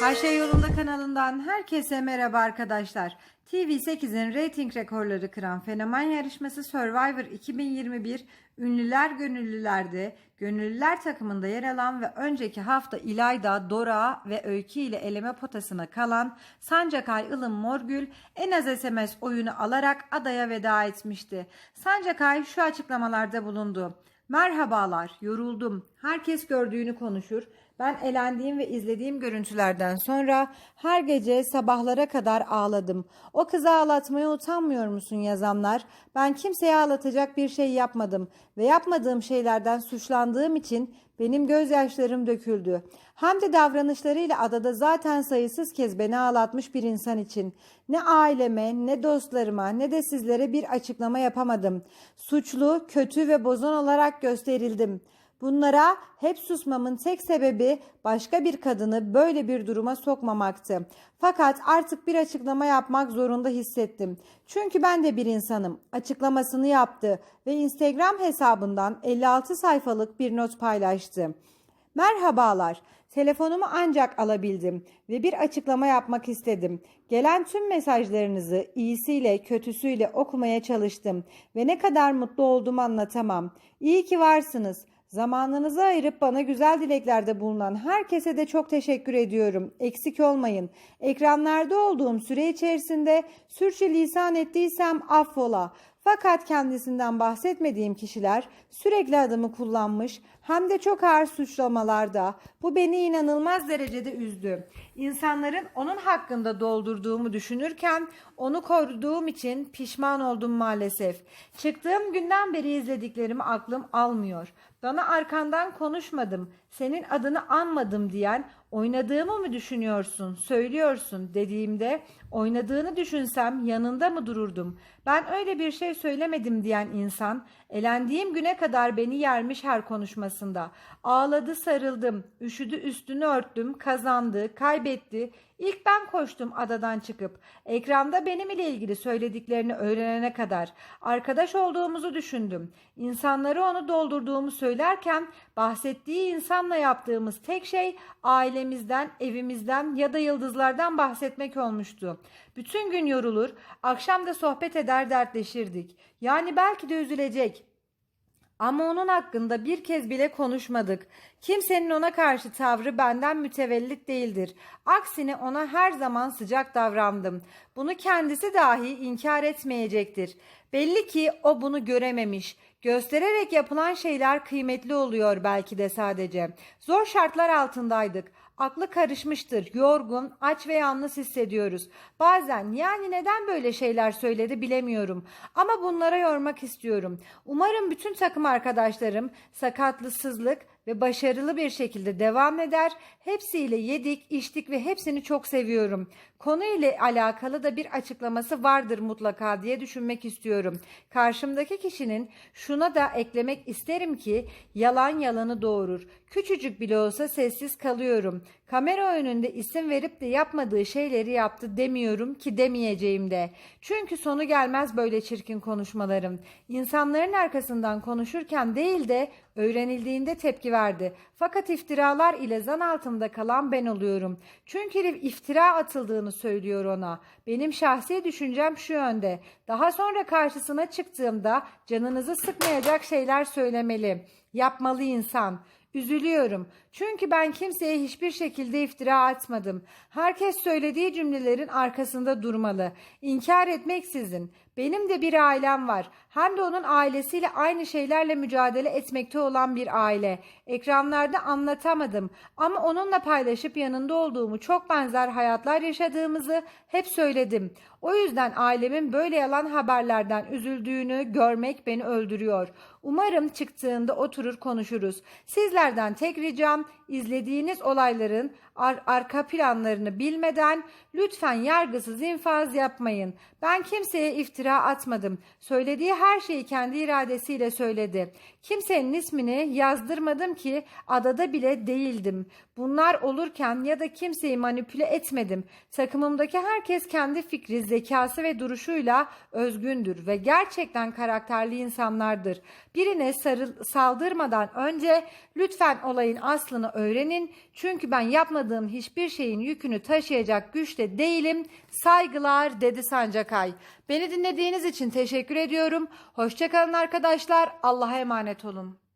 Her Şey Yolunda kanalından herkese merhaba arkadaşlar. TV8'in reyting rekorları kıran fenomen yarışması Survivor 2021 Ünlüler Gönüllüler'de Gönüllüler takımında yer alan ve önceki hafta İlayda, Dora ve Öykü ile eleme potasına kalan Sancakay Ilım Morgül en az SMS oyunu alarak adaya veda etmişti. Sancakay şu açıklamalarda bulundu. Merhabalar, yoruldum. Herkes gördüğünü konuşur. Ben elendiğim ve izlediğim görüntülerden sonra her gece sabahlara kadar ağladım. O kızı ağlatmaya utanmıyor musun yazanlar? Ben kimseye ağlatacak bir şey yapmadım ve yapmadığım şeylerden suçlandığım için benim gözyaşlarım döküldü. Hem de davranışlarıyla adada zaten sayısız kez beni ağlatmış bir insan için. Ne aileme, ne dostlarıma, ne de sizlere bir açıklama yapamadım. Suçlu, kötü ve bozan olarak gösterildim. Bunlara hep susmamın tek sebebi başka bir kadını böyle bir duruma sokmamaktı. Fakat artık bir açıklama yapmak zorunda hissettim. Çünkü ben de bir insanım. Açıklamasını yaptı ve Instagram hesabından 56 sayfalık bir not paylaştı. Merhabalar. Telefonumu ancak alabildim ve bir açıklama yapmak istedim. Gelen tüm mesajlarınızı iyisiyle kötüsüyle okumaya çalıştım ve ne kadar mutlu olduğumu anlatamam. İyi ki varsınız. Zamanınızı ayırıp bana güzel dileklerde bulunan herkese de çok teşekkür ediyorum. Eksik olmayın. Ekranlarda olduğum süre içerisinde sürçülisan ettiysem affola. Fakat kendisinden bahsetmediğim kişiler sürekli adımı kullanmış hem de çok ağır suçlamalarda. Bu beni inanılmaz derecede üzdü. İnsanların onun hakkında doldurduğumu düşünürken onu koruduğum için pişman oldum maalesef. Çıktığım günden beri izlediklerimi aklım almıyor. Bana arkandan konuşmadım, senin adını anmadım diyen oynadığımı mı düşünüyorsun, söylüyorsun dediğimde oynadığını düşünsem yanında mı dururdum? Ben öyle bir şey söylemedim diyen insan elendiğim güne kadar beni yermiş her konuşmasında. Ağladı sarıldım, üşüdü üstünü örttüm, kazandı, kaybetti. İlk ben koştum adadan çıkıp. Ekranda benim ile ilgili söylediklerini öğrenene kadar. Arkadaş olduğumuzu düşündüm. İnsanları onu doldurduğumu söylerken bahsettiği insanla yaptığımız tek şey ailemizden, evimizden ya da yıldızlardan bahsetmek olmuştu. Bütün gün yorulur, akşam da sohbet eder dertleşirdik. Yani belki de üzülecek, ama onun hakkında bir kez bile konuşmadık. Kimsenin ona karşı tavrı benden mütevellit değildir. Aksine ona her zaman sıcak davrandım. Bunu kendisi dahi inkar etmeyecektir. Belli ki o bunu görememiş. Göstererek yapılan şeyler kıymetli oluyor belki de sadece. Zor şartlar altındaydık. Aklı karışmıştır, yorgun, aç ve yalnız hissediyoruz. Bazen yani neden böyle şeyler söyledi bilemiyorum. Ama bunlara yormak istiyorum. Umarım bütün takım arkadaşlarım sakatlısızlık ve başarılı bir şekilde devam eder. Hepsiyle yedik, içtik ve hepsini çok seviyorum. Konu ile alakalı da bir açıklaması vardır mutlaka diye düşünmek istiyorum. Karşımdaki kişinin şuna da eklemek isterim ki yalan yalanı doğurur. Küçücük bile olsa sessiz kalıyorum. Kamera önünde isim verip de yapmadığı şeyleri yaptı demiyorum ki demeyeceğim de. Çünkü sonu gelmez böyle çirkin konuşmalarım. İnsanların arkasından konuşurken değil de öğrenildiğinde tepki verdi. Fakat iftiralar ile zan altında kalan ben oluyorum. Çünkü iftira atıldığını söylüyor ona. Benim şahsi düşüncem şu yönde. Daha sonra karşısına çıktığımda canınızı sıkmayacak şeyler söylemeli. Yapmalı insan. Üzülüyorum. Çünkü ben kimseye hiçbir şekilde iftira atmadım. Herkes söylediği cümlelerin arkasında durmalı. İnkar etmeksizin. Benim de bir ailem var. Hem de onun ailesiyle aynı şeylerle mücadele etmekte olan bir aile. Ekranlarda anlatamadım ama onunla paylaşıp yanında olduğumu çok benzer hayatlar yaşadığımızı hep söyledim. O yüzden ailemin böyle yalan haberlerden üzüldüğünü görmek beni öldürüyor. Umarım çıktığında oturur konuşuruz. Sizlerden tek ricam izlediğiniz olayların ar- arka planlarını bilmeden lütfen yargısız infaz yapmayın. Ben kimseye iftira atmadım. Söylediği her şeyi kendi iradesiyle söyledi. Kimsenin ismini yazdırmadım ki adada bile değildim. Bunlar olurken ya da kimseyi manipüle etmedim. Takımımdaki herkes kendi fikri, zekası ve duruşuyla özgündür ve gerçekten karakterli insanlardır. Birine sarıl, saldırmadan önce lütfen olayın aslını öğrenin. Çünkü ben yapmadığım hiçbir şeyin yükünü taşıyacak güçte değilim. Saygılar dedi Sancakay. Beni dinlediğiniz için teşekkür ediyorum. Hoşçakalın arkadaşlar. Allah'a emanet olun.